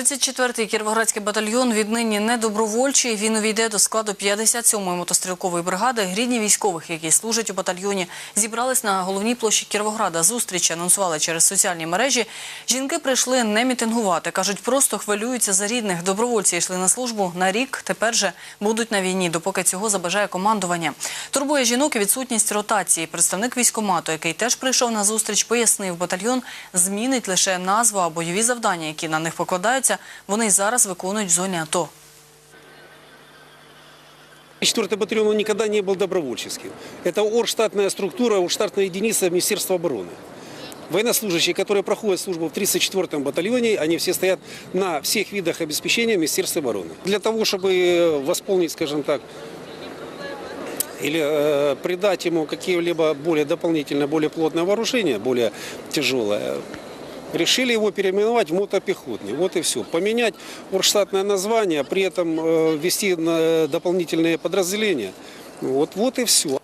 34-й Кіровоградський батальйон віднині не добровольчий. Він увійде до складу 57-ї мотострілкової бригади. Рідні військових, які служать у батальйоні, зібрались на головній площі Кіровограда. Зустріч анонсували через соціальні мережі. Жінки прийшли не мітингувати. Кажуть, просто хвилюються за рідних. Добровольці йшли на службу на рік. Тепер же будуть на війні, допоки цього забажає командування. Турбує жінок і відсутність ротації. Представник військомату, який теж прийшов на зустріч, пояснив, батальйон змінить лише назву, а бойові завдання, які на них покладаються, вони й зараз виконують в зоні АТО. Четвертый батальон он никогда не был добровольческим. Это оргштатная структура, оргштатная единица Министерства обороны. Военнослужащие, которые проходят службу в 34-м батальоне, они все стоят на всех видах обеспечения Министерства обороны. Для того, чтобы восполнить, скажем так, или э, придать ему какие-либо более дополнительное, более плотное вооружение, более тяжелое, решили его переименовать в мотопехотный. Вот и все. Поменять оргштатное название, при этом э, ввести на дополнительные подразделения. Вот, вот и все.